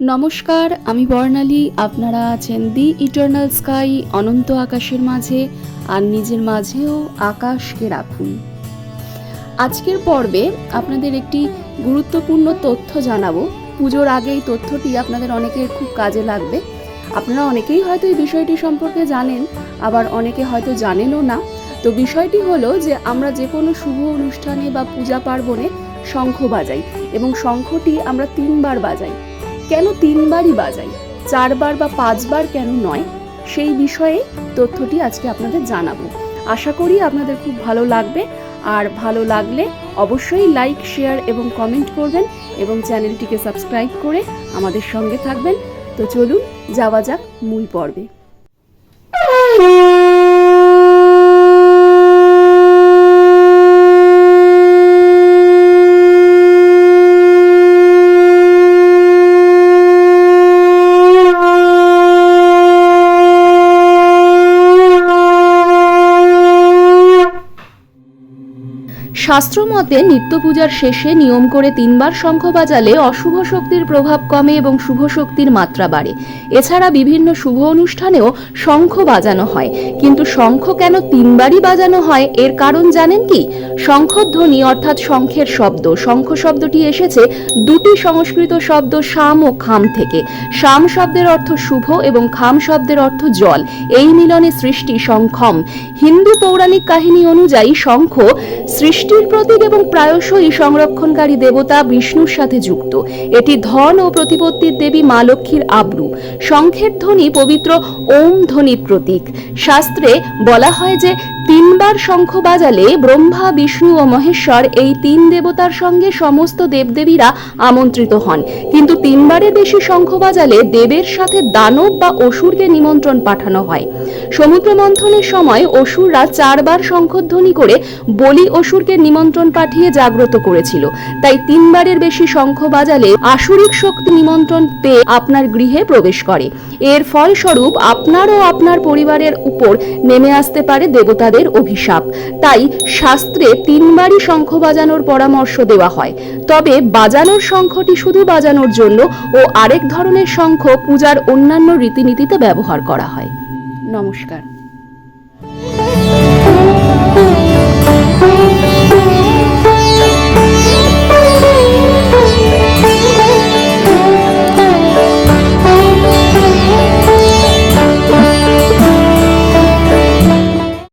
নমস্কার, আমি বর্ণালী। আপনারা আছেন দি ইটার্নাল স্কাই, অনন্ত আকাশের মাঝে, আর নিজের মাঝেও আকাশকে রাখুন। আজকের পর্বে আপনাদের একটি গুরুত্বপূর্ণ তথ্য জানাব। পুজোর আগে এই তথ্যটি আপনাদের অনেকের খুব কাজে লাগবে। আপনারা অনেকেই হয়তো এই বিষয়টি সম্পর্কে জানেন, আবার অনেকে হয়তো জানেনও না। তো বিষয়টি হলো যে, আমরা যে কোনো শুভ অনুষ্ঠানে বা পূজা পার্বণে শঙ্খ বাজাই, এবং শঙ্খটি আমরা তিনবার বাজাই। কেন তিনবারই বাজাই? চারবার বা পাঁচবার কেন নয়? সেই বিষয়ে তথ্যটি আজকে আপনাদের জানাব। আশা করি আপনাদের খুব ভালো লাগবে। আর ভালো লাগলে অবশ্যই লাইক, শেয়ার এবং কমেন্ট করবেন এবং চ্যানেলটিকে সাবস্ক্রাইব করে আমাদের সঙ্গে থাকবেন। তো চলুন, যাওয়া যাক মূল পর্বে। শাস্ত্রমতে নিত্য পূজার শেষে নিয়ম করে তিনবার শঙ্খ বাজালে অশুভ শক্তির প্রভাব কমে এবং শুভ শক্তির মাত্রা বাড়ে। এছাড়া বিভিন্ন শুভ অনুষ্ঠানেও শঙ্খ বাজানো হয়। কিন্তু শঙ্খ কেন তিনবারই বাজানো হয়? এর কারণ জানেন কি? শঙ্খধ্বনি অর্থাৎ শঙ্খের শব্দ। শঙ্খ শব্দটি এসেছে দুটি সংস্কৃত শব্দ শাম ও খাম থেকে। শাম শব্দের অর্থ শুভ এবং খাম শব্দের অর্থ জল। এই মিলনে সৃষ্টি শঙ্খম। হিন্দু পৌরাণিক কাহিনী অনুযায়ী শঙ্খ সৃষ্টির প্রতীক এবং প্রায়শই সংরক্ষণকারী দেবতা বিষ্ণুর সাথে যুক্ত। এটি ধন ও প্রতিপত্তির দেবী মা লক্ষ্মীর আব্রু। শঙ্খের ধ্বনি পবিত্র ওম ধ্বনির প্রতীক। শাস্ত্রে বলা হয় যে তিনবার শঙ্খ বাজালে ব্রহ্মা, বিষ্ণু ও মহেশ্বর এই তিন দেবতার সঙ্গে সমস্ত দেবদেবীরা আমন্ত্রিত হন। কিন্তু তিনবারের বেশি শঙ্খ বাজালে দেবের সাথে দানব বা অসুরকে নিমন্ত্রণ পাঠানো হয়। সমুদ্র মন্থনের সময় অসুররা চারবার শঙ্খধ্বনি করে বলি অসুরকে নিমন্ত্রণ পাঠিয়ে জাগ্রত করেছিল। তাই তিনবারের বেশি শঙ্খ বাজালে আসুরিক শক্তি নিমন্ত্রণ পেয়ে আপনার গৃহে প্রবেশ করে। এর ফলস্বরূপ আপনার ও আপনার পরিবারের উপর নেমে আসতে পারে দেবতাদের অভিশাপ। তাই শাস্ত্রে তিনবারই শঙ্খ বাজানোর পরামর্শ দেওয়া হয়। তবে বাজানোর শঙ্খটি শুধু বাজানোর জন্য ও আরেক ধরনের শঙ্খ পূজার অন্যান্য রীতিনীতিতে ব্যবহার করা হয়। নমস্কার।